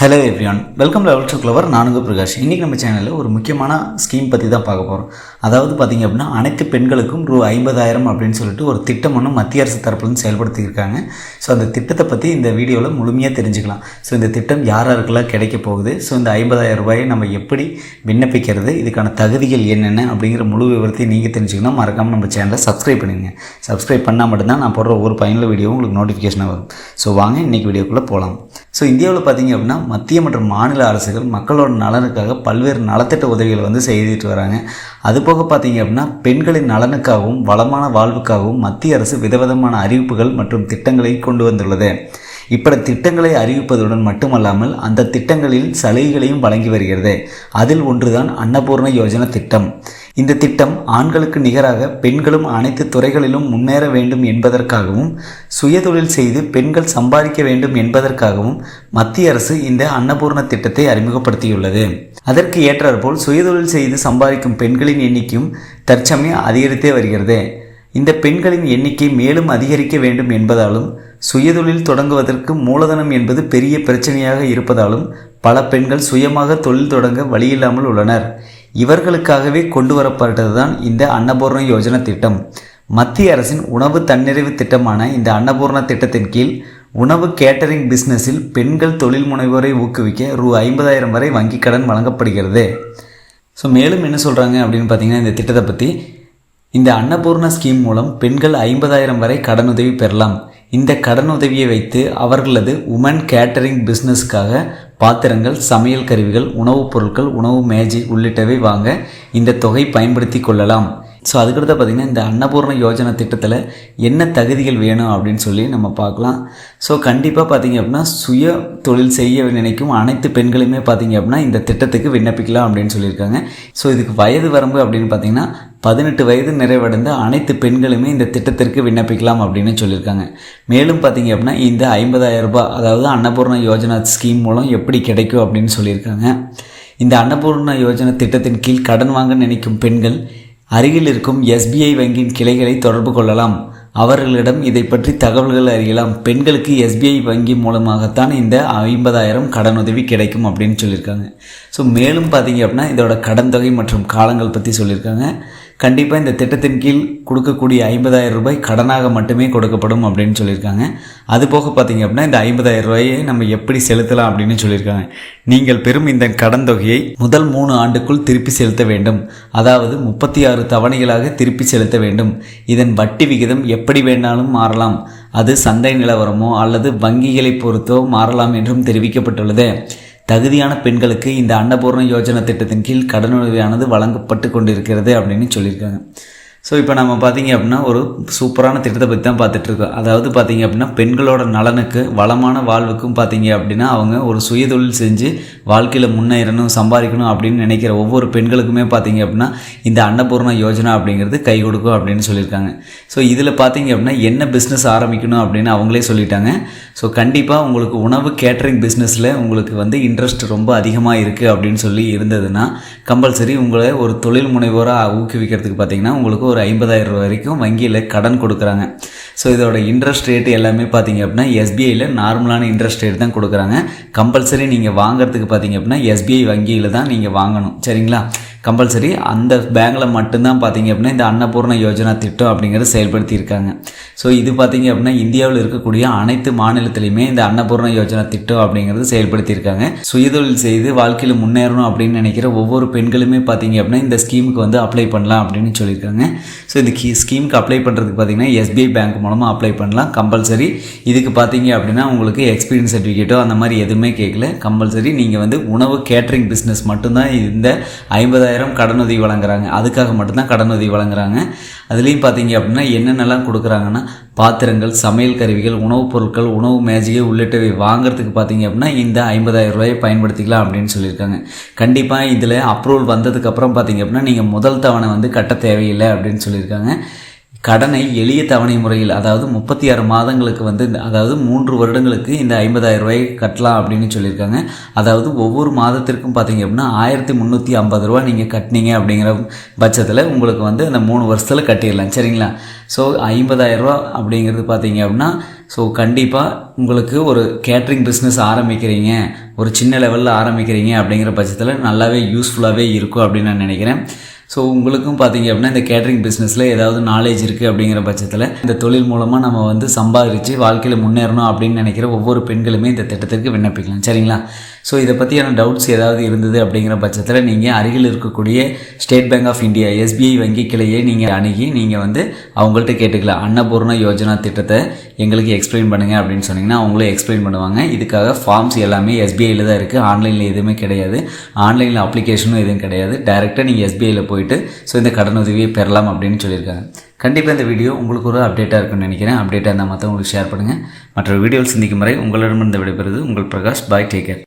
Hello everyone welcome level to clever நானுங்க பிரகாஷ். இன்றைக்கி நம்ம சேனலில் ஒரு முக்கியமான ஸ்கீம் பற்றி தான் பார்க்க போகிறோம் அதாவது பார்த்திங்க அப்படின்னா அனைத்து பெண்களுக்கும் ரூ ஐம்பதாயிரம் அப்படின்னு சொல்லிட்டு ஒரு திட்டம் ஒன்று மத்திய அரசு தரப்புலேருந்து செயல்படுத்தியிருக்காங்க ஸோ அந்த திட்டத்தை பற்றி இந்த வீடியோவில் முழுமையாக தெரிஞ்சுக்கலாம். ஸோ இந்த திட்டம் யார் யாருக்கெல்லாம் கிடைக்க போகுது? ஸோ இந்த ஐம்பதாயிரம் ரூபாயை நம்ம எப்படி விண்ணப்பிக்கிறது? இதுக்கான தகுதிகள் என்னென்ன? அப்படிங்கிற முழு விவரத்தையும் நீங்கள் தெரிஞ்சுக்கணும். மறக்காமல் நம்ம சேனலை சப்ஸ்கிரைப் பண்ணுங்கள் சப்ஸ்கிரைப் பண்ணால் மட்டும்தான் நான் போடுற ஒவ்வொரு பயனுள்ள வீடியோவும் உங்களுக்கு நோட்டிஃபிகேஷனாக வரும். ஸோ வாங்க இன்றைக்கி வீடியோக்குள்ளே போகலாம் ஸோ இந்தியாவில் பார்த்தீங்க அப்படின்னா மத்திய மற்றும் மாநில அரசுகள் மக்களோட நலனுக்காக பல்வேறு நலத்திட்ட உதவிகளை வந்து செய்துட்டு வராங்க. அதுபோக பார்த்தீங்க அப்படின்னா பெண்களின் நலனுக்காகவும் வளமான வாழ்வுக்காகவும் மத்திய அரசு விதவிதமான அறிவிப்புகள் மற்றும் திட்டங்களை கொண்டு வந்துள்ளது. இப்படி திட்டங்களை அறிவிப்பதுடன் மட்டுமல்லாமல் அந்த திட்டங்களில் சலுகைகளையும் வழங்கி வருகிறது. அதில் ஒன்றுதான் அன்னபூர்ண யோஜனா திட்டம். இந்த திட்டம் ஆண்களுக்கு நிகராக பெண்களும் அனைத்து துறைகளிலும் முன்னேற வேண்டும் என்பதற்காகவும் சுயதொழில் செய்து பெண்கள் சம்பாதிக்க வேண்டும் என்பதற்காகவும் மத்திய அரசு இந்த அன்னபூர்ண திட்டத்தை அறிமுகப்படுத்தியுள்ளது. அதற்கு ஏற்றாற்போல் சுயதொழில் செய்து சம்பாதிக்கும் பெண்களின் எண்ணிக்கையும் தற்சமயம் அதிகரித்தே வருகிறது. இந்த பெண்களின் எண்ணிக்கை மேலும் அதிகரிக்க வேண்டும் என்பதாலும் சுயதொழில் தொடங்குவதற்கு மூலதனம் என்பது பெரிய பிரச்சனையாக இருப்பதாலும் பல பெண்கள் சுயமாக தொழில் தொடங்க வழியில்லாமல் உள்ளனர். இவர்களுக்காகவே கொண்டு வரப்பட்டதுதான் இந்த அன்னபூர்ண யோஜனா திட்டம். மத்திய அரசின் உணவு தன்னிறைவு திட்டமான இந்த அன்னபூர்ண திட்டத்தின் கீழ் உணவு கேட்டரிங் பிஸ்னஸில் பெண்கள் தொழில் முனைவோரை ஊக்குவிக்க ரூ ஐம்பதாயிரம் வரை வங்கிக் கடன் வழங்கப்படுகிறது. ஸோ மேலும் என்ன சொல்கிறாங்க அப்படின்னு பார்த்தீங்கன்னா இந்த திட்டத்தை பற்றி இந்த அன்னபூர்ணா ஸ்கீம் மூலம் பெண்கள் ஐம்பதாயிரம் வரை கடனுதவி பெறலாம். இந்த கடனுதவியை வைத்து அவர்களது உமன் கேட்டரிங் பிஸ்னஸ்க்காக பாத்திரங்கள் சமையல் கருவிகள் உணவுப் பொருட்கள் உணவு மேஜை உள்ளிட்டவை வாங்க இந்த தொகை பயன்படுத்தி கொள்ளலாம். ஸோ அதுக்கடுத்து பார்த்திங்கன்னா இந்த அன்னபூர்ண யோஜனை திட்டத்தில் என்ன தகுதிகள் வேணும் அப்படின்னு சொல்லி நம்ம பார்க்கலாம். ஸோ கண்டிப்பாக பார்த்திங்க அப்படின்னா சுய தொழில் செய்ய நினைக்கும் அனைத்து பெண்களுமே பார்த்திங்க அப்படின்னா இந்த திட்டத்துக்கு விண்ணப்பிக்கலாம் அப்படின்னு சொல்லியிருக்காங்க. ஸோ இதுக்கு வயது வரம்பு அப்படின்னு பார்த்திங்கன்னா பதினெட்டு வயது நிறைவடைந்த அனைத்து பெண்களுமே இந்த திட்டத்திற்கு விண்ணப்பிக்கலாம் அப்படின்னு சொல்லியிருக்காங்க. மேலும் பார்த்திங்க அப்படின்னா இந்த ஐம்பதாயிரம் ரூபாய் அதாவது அன்னபூர்ண யோஜனா ஸ்கீம் மூலம் எப்படி கிடைக்கும் அப்படின்னு சொல்லியிருக்காங்க. இந்த அன்னபூர்ண யோஜனா திட்டத்தின் கீழ் கடன் வாங்க நினைக்கும் பெண்கள் அருகில் இருக்கும் எஸ்பிஐ வங்கியின் கிளைகளை தொடர்பு கொள்ளலாம். அவர்களிடம் இதை பற்றி தகவல்கள் அறியலாம். பெண்களுக்கு எஸ்பிஐ வங்கி மூலமாகத்தான் இந்த ஐம்பதாயிரம் கடனுதவி கிடைக்கும் அப்படின்னு சொல்லியிருக்காங்க. ஸோ மேலும் பார்த்தீங்க அப்படின்னா இதோட கடன் தொகை மற்றும் காலங்கள் பற்றி சொல்லியிருக்காங்க. கண்டிப்பாக இந்த திட்டத்தின் கீழ் கொடுக்கக்கூடிய ஐம்பதாயிரம் ரூபாய் கடனாக மட்டுமே கொடுக்கப்படும் அப்படின்னு சொல்லியிருக்காங்க. அது போக பார்த்தீங்க அப்படின்னா இந்த ஐம்பதாயிரம் ரூபாயை நம்ம எப்படி செலுத்தலாம் அப்படின்னு சொல்லியிருக்காங்க. நீங்கள் பெறும் இந்த கடன் தொகையை முதல் மூணு ஆண்டுக்குள் திருப்பி செலுத்த வேண்டும். அதாவது முப்பத்தி ஆறு தவணைகளாக திருப்பி செலுத்த வேண்டும். இதன் வட்டி விகிதம் எப்படி வேணாலும் மாறலாம். அது சந்தை நிலவரமோ அல்லது வங்கிகளை பொறுத்தோ மாறலாம் என்றும் தெரிவிக்கப்பட்டுள்ளது. தகுதியான பெண்களுக்கு இந்த அன்னபூர்ண யோஜனா திட்டத்தின் கீழ் கடனுதவியானது வழங்கப்பட்டு கொண்டிருக்கிறது அப்படின்னு சொல்லியிருக்காங்க. ஸோ இப்போ நம்ம பார்த்தீங்க அப்படின்னா ஒரு சூப்பரான திட்டத்தை பற்றி தான் பார்த்துட்ருக்கோம் அதாவது பார்த்தீங்க அப்படின்னா பெண்களோட நலனுக்கு வளமான வாழ்வுக்கும் பார்த்தீங்க அப்படின்னா அவங்க ஒரு சுயதொழில் செஞ்சு வாழ்க்கையில் முன்னேறணும் சம்பாதிக்கணும் அப்படின்னு நினைக்கிற ஒவ்வொரு பெண்களுக்குமே பார்த்தீங்க அப்படின்னா இந்த அன்னபூர்ண யோஜனா அப்படிங்கிறது கை கொடுக்கும் அப்படின்னு சொல்லியிருக்காங்க. ஸோ இதில் பார்த்தீங்க அப்படின்னா என்ன பிஸ்னஸ் ஆரம்பிக்கணும் அப்படின்னு அவங்களே சொல்லிட்டாங்க. ஸோ கண்டிப்பாக உங்களுக்கு உணவு கேட்ரிங் பிஸ்னஸில் உங்களுக்கு வந்து இன்ட்ரெஸ்ட் ரொம்ப அதிகமாக இருக்குது அப்படின்னு சொல்லி இருந்ததுன்னா கம்பல்சரி உங்களை ஒரு தொழில் முனைவோராக ஊக்குவிக்கிறதுக்கு பார்த்தீங்கன்னா உங்களுக்கு ஒரு ஐம்பதாயிரம் ரூபா வரைக்கும் வங்கியில் கடன் கொடுக்குறாங்க. ஸோ இதோட இன்ட்ரெஸ்ட் ரேட்டு எல்லாமே பார்த்தீங்க அப்படின்னா எஸ்பிஐயில் நார்மலான இன்ட்ரெஸ்ட் ரேட் தான் கொடுக்குறாங்க. கம்பல்சரி நீங்கள் வாங்குறதுக்கு பார்த்தீங்க அப்படின்னா எஸ்பிஐ வங்கியில் தான் நீங்கள் வாங்கணும். சரிங்களா? கம்பல்சரி அந்த பேங்கில் மட்டும்தான் பார்த்தீங்க அப்படின்னா இந்த அன்னபூர்ண யோஜனா திட்டம் அப்படிங்கிறது செயல்படுத்தியிருக்காங்க. ஸோ இது பார்த்தீங்க அப்படின்னா இந்தியாவில் இருக்கக்கூடிய அனைத்து மாநிலத்திலையுமே இந்த அன்னபூர்ண யோஜனா திட்டம் அப்படிங்கிறது செயல்படுத்தியிருக்காங்க. சுயதொழில் செய்து வாழ்க்கையில் முன்னேறணும் அப்படின்னு நினைக்கிற ஒவ்வொரு பெண்களுமே பார்த்தீங்க அப்படின்னா இந்த ஸ்கீமுக்கு வந்து அப்ளை பண்ணலாம் அப்படின்னு சொல்லியிருக்காங்க. ஸோ இந்த கீ ஸ்கீமுக்கு அப்ளை பண்ணுறதுக்கு பார்த்தீங்கன்னா எஸ்பிஐ பேங்க் மூலமாக அப்ளை பண்ணலாம். கம்பல்சரி இதுக்கு பார்த்தீங்க அப்படின்னா உங்களுக்கு எக்ஸ்பீரியன்ஸ் சர்டிஃபிகேட்டோ அந்த மாதிரி எதுவுமே கேட்கல கம்பல்சரி நீங்கள் வந்து உணவு கேட்ரிங் பிஸ்னஸ் மட்டும்தான் இந்த ஐம்பதாயிரம் ஐம்பதாயிரம் கடனுதவி வழங்குறாங்க. அதுக்காக மட்டும்தான் கடனுதவி வழங்குறாங்க. அதுலேயும் பார்த்தீங்க அப்படின்னா என்னென்னலாம் கொடுக்குறாங்கன்னா பாத்திரங்கள் சமையல் கருவிகள் உணவுப் பொருட்கள் உணவு மேஜிகை உள்ளிட்டவை வாங்குறதுக்கு பார்த்தீங்க அப்படின்னா இந்த ஐம்பதாயிரம் ரூபாயை பயன்படுத்திக்கலாம் அப்படின்னு சொல்லியிருக்காங்க. கண்டிப்பாக இதில் அப்ரூவல் வந்ததுக்கப்புறம் பார்த்தீங்க அப்படின்னா நீங்கள் முதல் தவணை வந்து கட்ட தேவையில்லை அப்படின்னு சொல்லியிருக்காங்க. கடனை எளிய தவணை முறையில் அதாவது முப்பத்தி ஆறு மாதங்களுக்கு வந்து இந்த- அதாவது மூன்று வருடங்களுக்கு இந்த ஐம்பதாயிரம் ரூபாய் கட்டலாம் அப்படின்னு சொல்லியிருக்காங்க. அதாவது ஒவ்வொரு மாதத்திற்கும் பார்த்தீங்க அப்படின்னா ஆயிரத்தி முந்நூற்றி ஐம்பது ரூபா நீங்கள் கட்டினீங்க அப்படிங்கிற பட்சத்தில் உங்களுக்கு வந்து அந்த மூணு வருஷத்தில் கட்டிடலாம். சரிங்களா? ஸோ ஐம்பதாயிரரூபா அப்படிங்கிறது பார்த்தீங்க அப்படின்னா ஸோ கண்டிப்பாக உங்களுக்கு ஒரு கேட்ரிங் பிஸ்னஸ் ஆரம்பிக்கிறீங்க. ஒரு சின்ன லெவலில் ஆரம்பிக்கிறீங்க அப்படிங்கிற பட்சத்தில் நல்லாவே யூஸ்ஃபுல்லாகவே இருக்கும் அப்படின்னு நான் நினைக்கிறேன். ஸோ உங்களுக்கும் பார்த்தீங்க அப்படின்னா இந்த கேட்ரிங் பிஸ்னஸில் ஏதாவது நாலேஜ் இருக்குது அப்படிங்கிற பட்சத்தில் இந்த தொழில் மூலமாக நம்ம வந்து சம்பாதிச்சு வாழ்க்கையில் முன்னேறணும் அப்படின்னு நினைக்கிற ஒவ்வொரு பெண்களுமே இந்த திட்டத்திற்கு விண்ணப்பிக்கலாம். சரிங்களா? ஸோ இதை பற்றியான டவுட்ஸ் ஏதாவது இருந்தது அப்படிங்கிற பட்சத்தில் நீங்கள் அருகில் இருக்கக்கூடிய state bank of India SBI வங்கி கிளையை நீங்கள் அணுகி நீங்கள் வந்து அவங்கள்ட்ட கேட்டுக்கலாம். அன்னபூர்ண யோஜனா திட்டத்தை எங்களுக்கு எக்ஸ்பிளைன் பண்ணுங்கள் அப்படின்னு சொன்னீங்கன்னா அவங்களே எக்ஸ்பிளைன் பண்ணுவாங்க. இதுக்காக ஃபார்ம்ஸ் எல்லாமே எஸ்பிஐயில் தான் இருக்குது ஆன்லைனில் எதுவுமே கிடையாது. ஆன்லைனில் அப்ளிகேஷனும் எதுவும் கிடையாது. டேரெக்டாக நீங்கள் எஸ்பிஐயில் போயிட்டு ஸோ இந்த கடன் உதவியை பெறலாம் அப்படின்னு சொல்லியிருக்காங்க. கண்டிப்பாக இந்த வீடியோ உங்களுக்கு ஒரு அப்டேட்டாக இருக்குன்னு நினைக்கிறேன். அப்டேட்டாக இருந்தால் மற்றவங்களுக்கு ஷேர் பண்ணுங்கள் மற்ற வீடியோவில் சந்திக்கும் வரை உங்களிடமிருந்து விடைபெறுது உங்கள் பிரகாஷ். பாய் டேக்கர்